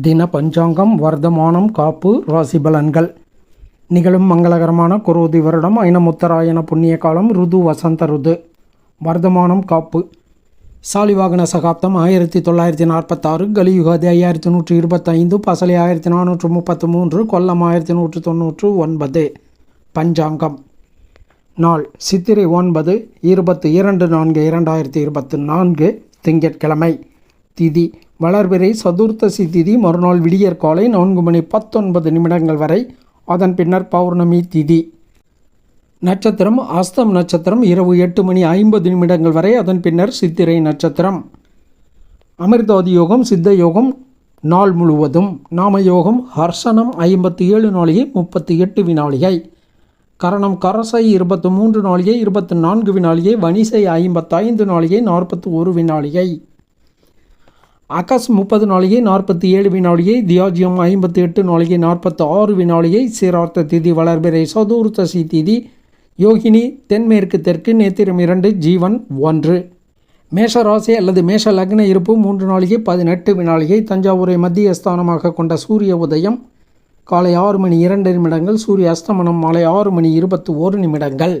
தின பஞ்சாங்கம் வர்த்தமானம் காப்பு ராசி பலன்கள் நிகழும் மங்களகரமான குரோதி வருடம் ஐனமுத்தராயண புண்ணிய காலம் ருது வசந்த ருது. வர்த்தமானம் காப்பு. சாலிவாகன சகாப்தம் ஆயிரத்தி தொள்ளாயிரத்தி நாற்பத்தாறு கலியுகாதி ஐயாயிரத்தி நூற்றி இருபத்தைந்து பசலி ஆயிரத்தி நானூற்று முப்பத்து மூன்று கொல்லம் ஆயிரத்தி நூற்று தொன்னூற்று ஒன்பது பஞ்சாங்கம். நாள். சித்திரை ஒன்பது இருபத்தி இரண்டு நான்கு இரண்டாயிரத்தி இருபத்தி நான்கு திங்கட்கிழமை. திதி. வளர்பிறை சதுர்த்தசி திதி மறுநாள் விடியற் காலை நான்கு மணி பத்தொன்பது நிமிடங்கள் வரை. அதன் பின்னர் பௌர்ணமி திதி. நட்சத்திரம் அஸ்தம் நட்சத்திரம் இரவு எட்டு மணி ஐம்பது நிமிடங்கள் வரை அதன் பின்னர் சித்திரை நட்சத்திரம். அமிர்தாதி யோகம் சித்த யோகம் நாள் முழுவதும். நாம யோகம் ஹர்ஷனம் ஐம்பத்தி ஏழு நாளிகை முப்பத்தி எட்டு வினாளிகை. கரணம் கரசை இருபத்து மூன்று நாளிகை இருபத்தி நான்கு வினாளிகை. வனிசை ஐம்பத்தைந்து நாளிகை நாற்பத்தி ஒரு வினாளிகை. அகஸ் முப்பது நாளிகை நாற்பத்தி ஏழு வினாலியை தியாஜியம் ஐம்பத்தி எட்டு நாளையே நாற்பத்தி ஆறு வினாலியை சீரார்த்த திதி வளர்பிறை சதுர்த்தசி திதி யோகினி தென்மேற்கு தெற்கு நேத்திரம் இரண்டு ஜீவன் ஒன்று. மேஷ ராசி அல்லது மேஷ லக்ன இருப்பு மூன்று நாளிகை பதினெட்டு வினாளிகை தஞ்சாவூரை மத்திய ஸ்தானமாக கொண்ட சூரிய உதயம் காலை ஆறு மணி இரண்டு நிமிடங்கள் சூரிய அஸ்தமனம் மாலை ஆறு மணி இருபத்தி ஓரு நிமிடங்கள்.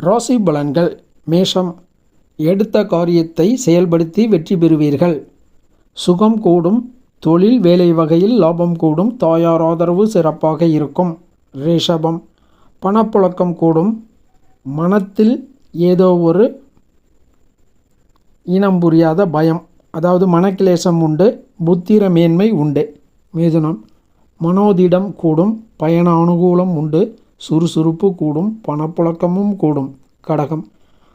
ராசி பலன்கள் மேஷம் எடுத்த காரியத்தை செயல்படுத்தி வெற்றி பெறுவீர்கள். சுகம் கூடும். தொழில் வேலை வகையில் லாபம் கூடும். தாயார் ஆதரவு சிறப்பாக இருக்கும். ரிஷபம். பணப்புழக்கம் கூடும். மனத்தில் ஏதோ ஒரு இனம் புரியாத பயம். அதாவது மனக்கிலேசம் உண்டு. புத்திர மேன்மை உண்டு. மிதுனம். மனோதிடம் கூடும். பயண அனுகூலம் உண்டு. சுறுசுறுப்பு கூடும். பணப்புழக்கமும் கூடும். கடகம்.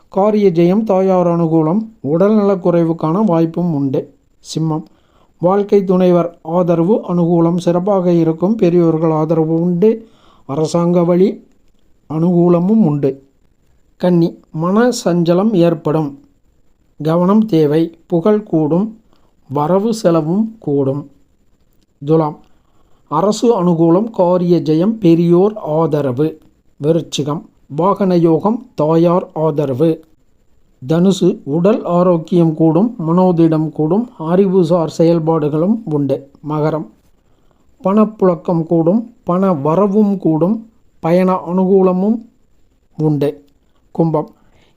காரிய ஜெயம் தாயார் அனுகூலம். உடல்நலக்குறைவுக்கான வாய்ப்பும் உண்டு. சிம்மம். வாழ்க்கை துணைவர் ஆதரவு அனுகூலம் சிறப்பாக இருக்கும். பெரியோர்கள் ஆதரவு உண்டு. அரசாங்க வழி அனுகூலமும் உண்டு. கன்னி மன சஞ்சலம் ஏற்படும். கவனம் தேவை புகழ் கூடும் வரவு செலவும் கூடும். துலாம் அரசு அனுகூலம் காரிய ஜெயம் பெரியோர் ஆதரவு. விருச்சிகம் வாகன யோகம் தாயார் ஆதரவு. தனுசு உடல் ஆரோக்கியம் கூடும் மனோதிடம் கூடும் அறிவுசார் செயல்பாடுகளும் உண்டு. மகரம். பணப்புழக்கம் கூடும் பண வரவும் கூடும் பயண அனுகூலமும் உண்டு. கும்பம்.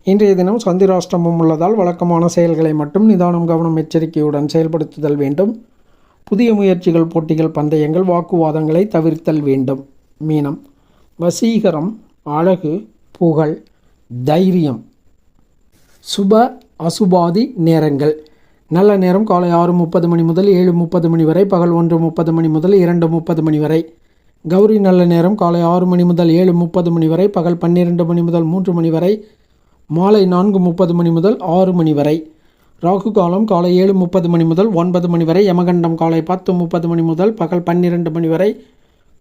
இன்றைய தினம் சந்திராஷ்டமம் உள்ளதால் வழக்கமான செயல்களை மட்டும் நிதானம் கவனம் எச்சரிக்கையுடன் செயல்படுத்துதல் வேண்டும். புதிய முயற்சிகள் போட்டிகள் பந்தயங்கள் வாக்குவாதங்களை தவிர்த்தல் வேண்டும். மீனம். வசீகரம் அழகு புகழ் தைரியம். சுப அசுபாதி நேரங்கள் நல்ல நேரம் காலை ஆறு முப்பது மணி முதல் ஏழு முப்பது மணி வரை பகல் ஒன்று முப்பது மணி முதல் இரண்டு முப்பது மணி வரை கௌரி நல்ல நேரம் காலை ஆறு மணி முதல் ஏழு முப்பது மணி வரை பகல் பன்னிரெண்டு மணி முதல் மூன்று மணி வரை மாலை நான்கு முப்பது மணி முதல் ஆறு மணி வரை ராகு காலம் காலை ஏழு முப்பது மணி முதல் ஒன்பது மணி வரை யமகண்டம் காலை பத்து முப்பது மணி முதல் பகல் பன்னிரெண்டு மணி வரை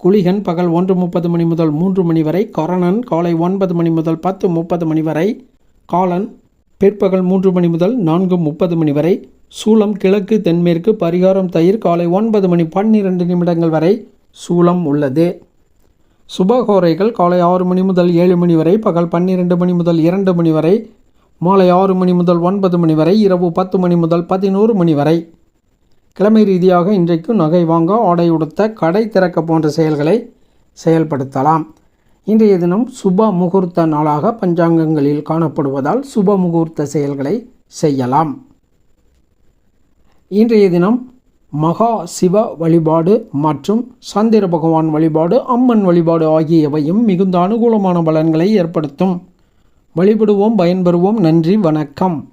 குளிகன் பகல் ஒன்று முப்பது மணி முதல் மூன்று மணி வரை கரணன் காலை ஒன்பது மணி முதல் பத்து முப்பது மணி வரை காலன் பிற்பகல் மூன்று மணி முதல் நான்கு முப்பது மணி வரை சூளம் கிழக்கு தென்மேற்கு பரிகாரம் தயிர் காலை ஒன்பது மணி பன்னிரெண்டு நிமிடங்கள் வரை சூளம் உள்ளது. சுபகோரைகள் காலை ஆறு மணி முதல் ஏழு மணி வரை பகல் பன்னிரெண்டு மணி முதல் இரண்டு மணி வரை மாலை ஆறு மணி முதல் ஒன்பது மணி வரை இரவு பத்து மணி முதல் பதினோரு மணி வரை. கிழமை ரீதியாக இன்றைக்கு நகை வாங்க ஆடை உடுத்த கடை திறக்க போன்ற செயல்களை செயல்படுத்தலாம். இன்றைய தினம் சுப முகூர்த்த நாளாக பஞ்சாங்கங்களில் காணப்படுவதால் சுப முகூர்த்த செயல்களை செய்யலாம். இன்றைய தினம் மகா சிவ வழிபாடு மற்றும் சந்திர பகவான் வழிபாடு அம்மன் வழிபாடு ஆகியவையும் மிகுந்த அனுகூலமான பலன்களை ஏற்படுத்தும். வழிபடுவோம் பயன்பெறுவோம். நன்றி வணக்கம்.